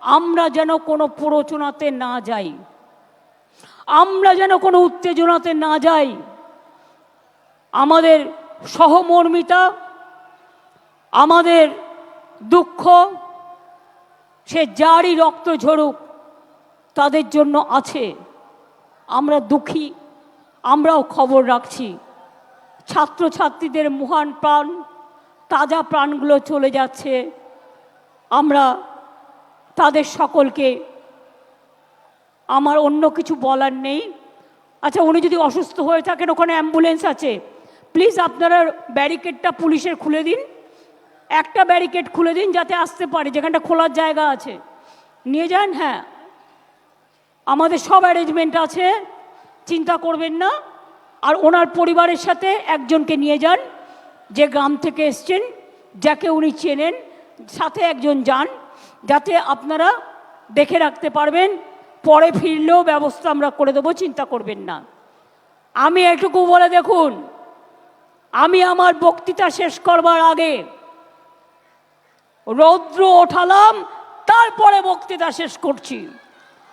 আমরা যেন কোনো প্ররোচনাতে না যাই। আমরা যেন কোনো উত্তেজনাতে না যাই। আমাদের সহমর্মিতা, আমাদের দুঃখ, সে যারই রক্ত ঝরুক, তাদের জন্য আছে। আমরা দুঃখী, আমরাও খবর রাখছি। ছাত্রছাত্রীদের মহান প্রাণ, তাজা প্রাণগুলো চলে যাচ্ছে। আমরা তাদের সকলকে। আমার অন্য কিছু বলার নেই। আচ্ছা উনি যদি অসুস্থ হয়ে থাকেন, ওখানে অ্যাম্বুলেন্স আছে। প্লিজ আপনারা ব্যারিকেডটা পুলিশের খুলে দিন। একটা ব্যারিকেড খুলে দিন যাতে আসতে পারে, যেখানটা খোলার জায়গা আছে। নিয়ে যান হ্যাঁ। আমাদের সব অ্যারেঞ্জমেন্ট আছে, চিন্তা করবেন না। আর ওনার পরিবারের সাথে একজনকে নিয়ে যান, যে গ্রাম থেকে এসছেন, যাকে উনি চেনেন, সাথে একজন যান। যাতে আপনারা দেখে রাখতে পারবেন, পরে ফিরলেও ব্যবস্থা আমরা করে দেবো, চিন্তা করবেন না। আমি এটুকু বলে দেখুন, আমি আমার বক্তৃতা শেষ করবার আগে রৌদ্র ওঠালাম, তারপরে বক্তৃতা শেষ করছি।